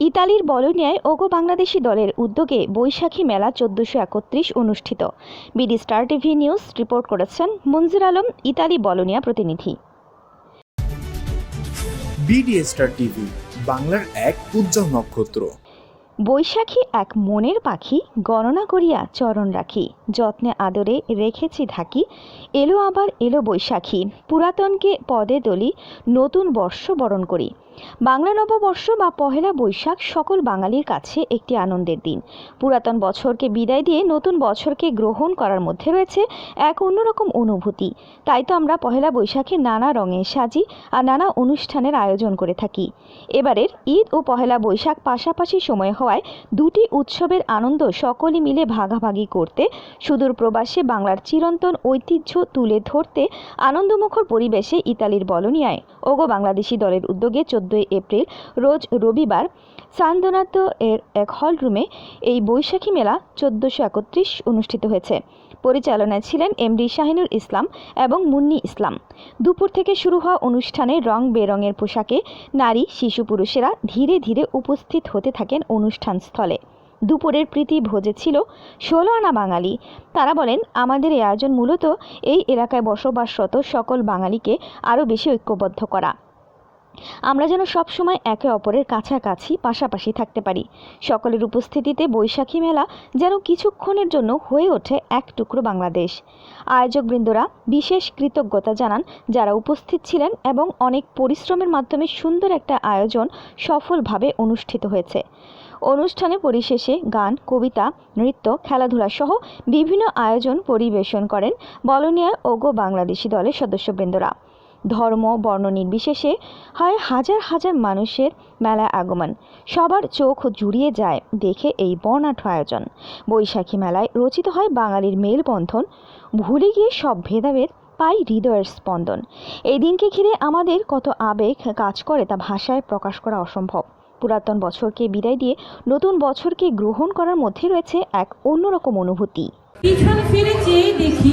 ইতালির বলোনিয়ায় ওগো বাংলাদেশি দলের উদ্যোগে বৈশাখী মেলা চোদ্দশো একত্রিশ অনুষ্ঠিত। BD Star TV news report করেছেন মঞ্জুর আলম ইতালি বলোনিয়া প্রতিনিধি। স্টার টিভি বাংলার এক উজ্জ্বল নক্ষত্র। বৈশাখী এক মনের পাখি গণনা করিয়া চরণ রাখি যত্নে আদরে রেখেছি ঢাকি এলো আবার এলো বৈশাখী পুরাতনকে পদে দলি নতুন বর্ষ বরণ করি। বাংলা নববর্ষ বা পহেলা বৈশাখ সকল বাঙালির কাছে একটি আনন্দের দিন। পুরাতন বছরকে বিদায় দিয়ে নতুন বছরকে গ্রহণ করার মধ্যে রয়েছে এক অন্যরকম অনুভূতি। তাই তো আমরা পহেলা বৈশাখে নানা রঙে সাজি আর নানা অনুষ্ঠানের আয়োজন করে থাকি। এবারের ঈদ ও পহেলা বৈশাখ পাশাপাশি সময় হওয়ায় দুটি উৎসবের আনন্দ সকলে মিলে ভাগাভাগি করতে, সুদূর প্রবাসে বাংলার চিরন্তন ঐতিহ্য তুলে ধরতে আনন্দমুখর পরিবেশে ইতালির বলনিয়ায়। ওগো বাংলাদেশি দলের উদ্যোগে চোদ্দই এপ্রিল, রোজ রবিবার সান্দনাতো এর এক হল রুমে এই বৈশাখী মেলা চোদ্দোশো একত্রিশ অনুষ্ঠিত হয়েছে। পরিচালনায় ছিলেন এমডি শাহিনুর ইসলাম এবং মুন্নি ইসলাম। দুপুর থেকে শুরু হওয়া অনুষ্ঠানে রং বেরঙের পোশাকে নারী, শিশু, পুরুষেরা ধীরে ধীরে উপস্থিত হতে থাকেন অনুষ্ঠান স্থলে। দুপুরের প্রীতি ভোজে ছিল ষোলো আনা বাঙালি। তারা বলেন, আমাদের এই আয়োজন মূলত এই এলাকায় বসবাসরত সকল বাঙালিকে আরও বেশি ঐক্যবদ্ধ করা। আমরা যেন সবসময় একে অপরের কাছাকাছি, পাশাপাশি থাকতে পারি। সকলের উপস্থিতিতে বৈশাখী মেলা যেন কিছুক্ষণের জন্য হয়ে ওঠে এক টুকরো বাংলাদেশ। আয়োজকবৃন্দরা বিশেষ কৃতজ্ঞতা জানান যারা উপস্থিত ছিলেন এবং অনেক পরিশ্রমের মাধ্যমে সুন্দর একটা আয়োজন সফলভাবে অনুষ্ঠিত হয়েছে। অনুষ্ঠানে পরিশেষে গান, কবিতা, নৃত্য, খেলাধুলা সহ বিভিন্ন আয়োজন পরিবেশন করেন বলনিয়া ওগো বাংলাদেশি দলের সদস্যবৃন্দরা। ধর্ম, বর্ণ নির্বিশেষে হয় হাজার হাজার মানুষের মেলায় আগমন। সবার চোখ জুড়িয়ে যায় দেখে এই বর্ণাঢ্য আয়োজন। বৈশাখী মেলায় রচিত হয় বাঙালির মেলবন্ধন। ভুলে গিয়ে সব ভেদাভেদ পাই হৃদয়ের স্পন্দন। এই দিনকে ঘিরে আমাদের কত আবেগ কাজ করে তা ভাষায় প্রকাশ করা অসম্ভব। পুরাতন বছরকে বিদায় দিয়ে নতুন বছরকে গ্রহণ করার মধ্যে রয়েছে এক অন্যরকম অনুভূতি। ফিরে চেয়ে দেখি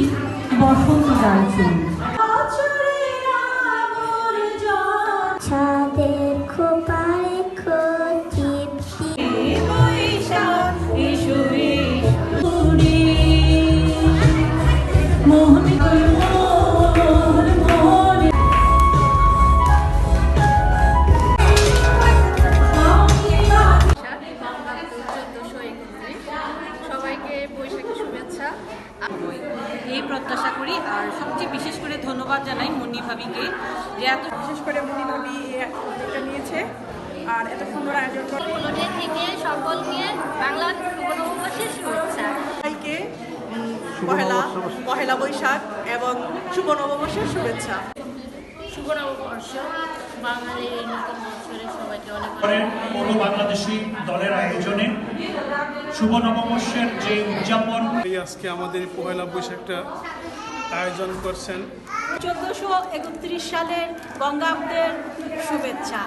বসন্ত ছাদে এই প্রত্যাশা করি আর সবচেয়ে বিশেষ করে ধন্যবাদ জানাই মুন্নি ভাবিকে যে এত বিশেষ করে মুনি ভাবি এই উদ্যোগটা নিয়েছে আর এত সুন্দর আয়োজন করে থেকে সকলকে বাংলা শুভ শুভেচ্ছা। সবাইকে পহেলা পহেলা বৈশাখ এবং শুভ নববর্ষের শুভেচ্ছা। শুভ নববর্ষ বাঙালির এই নতুন বছরে অনেক করেন পূর্ব বাংলাদেশি দলের আয়োজনে শুভ নববর্ষের যে উদযাপন এই আজকে আমাদের পয়লা পহেলা বৈশাখটা আয়োজন করছেন। চোদ্দশো একত্রিশ সালের বঙ্গাব্দের শুভেচ্ছা।